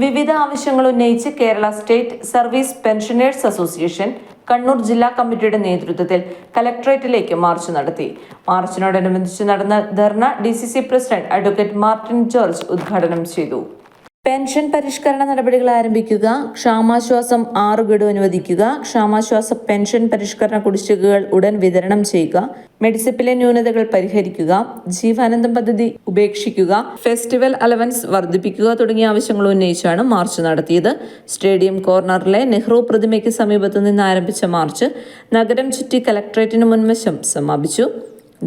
വിവിധ ആവശ്യങ്ങൾ ഉന്നയിച്ച് Kerala state service pensioners association Kannur ജില്ലാ കമ്മിറ്റിയുടെ നേതൃത്വത്തിൽ കലക്ട്രേറ്റിലേക്ക് മാർച്ച് നടത്തി. മാർച്ചിനോടനുബന്ധിച്ച് നടന്ന dharna D president advocate Martin George ഉദ്ഘാടനം ചെയ്തു. പെൻഷൻ പരിഷ്കരണ നടപടികൾ ആരംഭിക്കുക ക്ഷാമാശ്വാസം ആറ് ഗഡു അനുവദിക്കുക ക്ഷാമാശ്വാസ പെൻഷൻ പരിഷ്കരണ കുടിശ്ശികകൾ ഉടൻ വിതരണം ചെയ്യുക മെഡിസിപ്പിലെ ന്യൂനതകൾ പരിഹരിക്കുക ജീവാനന്ദം പദ്ധതി ഉപേക്ഷിക്കുക ഫെസ്റ്റിവൽ അലവൻസ് വർദ്ധിപ്പിക്കുക തുടങ്ങിയ ആവശ്യങ്ങൾ ഉന്നയിച്ചാണ് മാർച്ച് നടത്തിയത്. സ്റ്റേഡിയം കോർണറിലെ നെഹ്റു പ്രതിമയ്ക്ക് സമീപത്തു നിന്ന് ആരംഭിച്ച മാർച്ച് നഗരം ചുറ്റി കലക്ട്രേറ്റിന് മുൻവശം സമാപിച്ചു.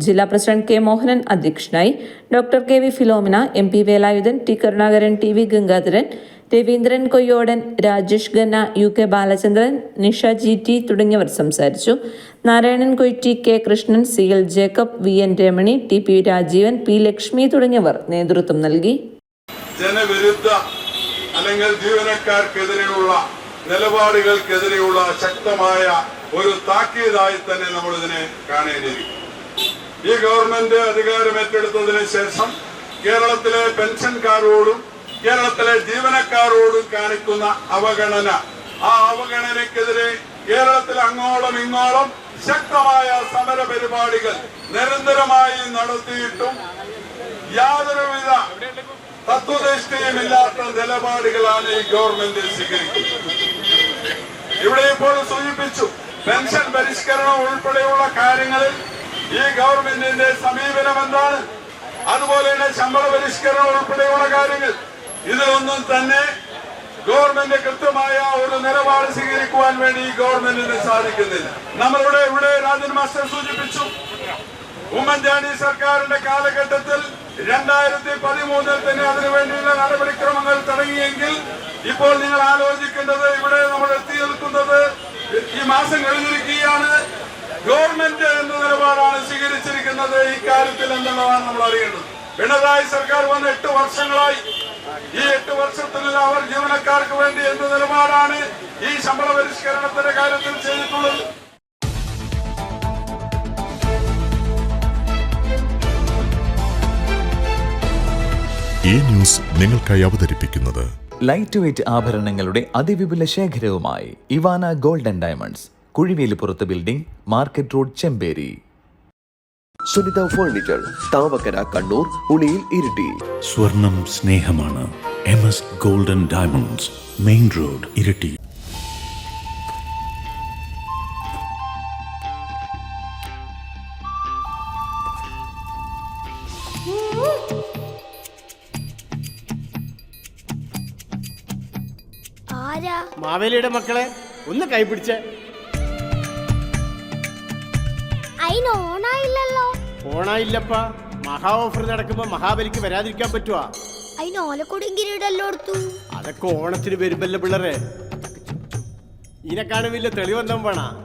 ജില്ലാ പ്രസിഡന്റ് കെ മോഹനൻ അധ്യക്ഷനായി doctor K V Philomina M P Velayudhan T Karunakaran T V Gangadharan Raveendran Koyyodan Rajesh Khanna U K Balachandran Nisha G T തുടങ്ങിയവർ സംസാരിച്ചു. Narayanan Koyitti K Krishnan C L Jacob V N Ramani T P Rajeevan P Lakshmi തുടങ്ങിയവർ നേതൃത്വം നൽകി. ജനവിരുദ്ധ അല്ലെങ്കിൽ ജീവനക്കാർക്കെതിരെയുള്ള നിലപാടുകൾക്കെതിരെയുള്ള ശക്തമായ ഒരു താക്കീതായി തന്നെ നമ്മൾ ഇതിനെ കാണേണ്ടിയിരിക്കും ഈ ഗവൺമെന്റ് അധികാരം ഏറ്റെടുത്തതിനു ശേഷം കേരളത്തിലെ പെൻഷൻകാരോടും കേരളത്തിലെ ജീവനക്കാരോടും കാണിക്കുന്ന അവഗണന. ആ അവഗണനക്കെതിരെ കേരളത്തിൽ അങ്ങോളം ഇങ്ങോളം ശക്തമായ സമര പരിപാടികൾ നിരന്തരമായി നടത്തിയിട്ടും യാതൊരുവിധ തത്വനിഷ്ഠയുമില്ലാത്ത നിലപാടുകളാണ് ഈ ഗവൺമെന്റ് സ്വീകരിക്കുന്നത്. ഇവിടെ ഇപ്പോൾ സൂചിപ്പിച്ചു പെൻഷൻ പരിഷ്കരണം ഉൾപ്പെടെയുള്ള കാര്യങ്ങളിൽ ഈ ഗവൺമെന്റിന്റെ സമീപനം എന്താണ് അതുപോലെ തന്നെ ശമ്പള പരിഷ്കരണം ഉൾപ്പെടെയുള്ള കാര്യങ്ങൾ. ഇതിലൊന്നും തന്നെ ഗവൺമെന്റ് കൃത്യമായ ഒരു നിലപാട് സ്വീകരിക്കുവാൻ വേണ്ടി ഈ ഗവൺമെന്റിന് സാധിക്കുന്നില്ല. നമ്മളിവിടെ ഇവിടെ രാജൻ മാസ്റ്റർ സൂചിപ്പിച്ചു. ഉമ്മൻചാണ്ടി സർക്കാരിന്റെ കാലഘട്ടത്തിൽ രണ്ടായിരത്തി പതിമൂന്നിൽ തന്നെ അതിനുവേണ്ടിയുള്ള നടപടിക്രമങ്ങൾ തുടങ്ങിയെങ്കിൽ ഇപ്പോൾ നിങ്ങൾ ആലോചിക്കേണ്ടത് ഇവിടെ നമ്മൾ എത്തി നിൽക്കുന്നത് ഈ മാസം കഴിഞ്ഞിരിക്കുകയാണ്. ഗവൺമെന്റ് എന്ന നിലപാടാണ് സ്വീകരിച്ചിരിക്കുന്നത്. ഈ കാര്യത്തിൽ എന്നുള്ളതാണ് നമ്മൾ അറിയേണ്ടത്? പിണറായി സർക്കാർ വന്ന എട്ട് വർഷങ്ങളായി. ഈ എട്ട് വർഷത്തിൽ അവർ ജീവനക്കാർക്ക് വേണ്ടി എന്ത് നിലപാടാണ് ഈ ശമ്പള പരിഷ്കരണത്തിന്റെ കാര്യത്തിൽ ചെയ്തിട്ടുള്ളത്? ഈ ന്യൂസ് നിങ്ങൾക്കായി അവതരിപ്പിക്കുന്നത് ലൈറ്റ് വെയ്റ്റ് ആഭരണങ്ങളുടെ അതിവിപുല ശേഖരവുമായി Ivana golden diamonds. Kuzhivelippurath building market road Chemperi. Sunitha furniture Thavakkara Kannur Uliyil Iritty. സ്വർണം സ്നേഹമാണ്. M S golden diamonds main road Iritty. ആരാ? മാവേലിയുടെ മക്കളെ ഒന്ന് കൈപിടിച്ച് അയിന് ഓണായില്ലല്ലോ. ഓണായില്ലപ്പാ. മഹാ ഓഫർ നടക്കുമ്പോ മഹാബലിക്ക് വരാതിരിക്കാൻ പറ്റുവാ. അയിന് ഓലക്കൊടിയും കിരീടല്ലോ എടുത്തു? അതൊക്കെ ഓണത്തിന് വരുമ്പല്ലേ പിള്ളേരെ. ഇതിനെക്കാളും വലിയ തെളിവെന്താ വേണ?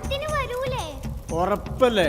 ഉറപ്പല്ലേ?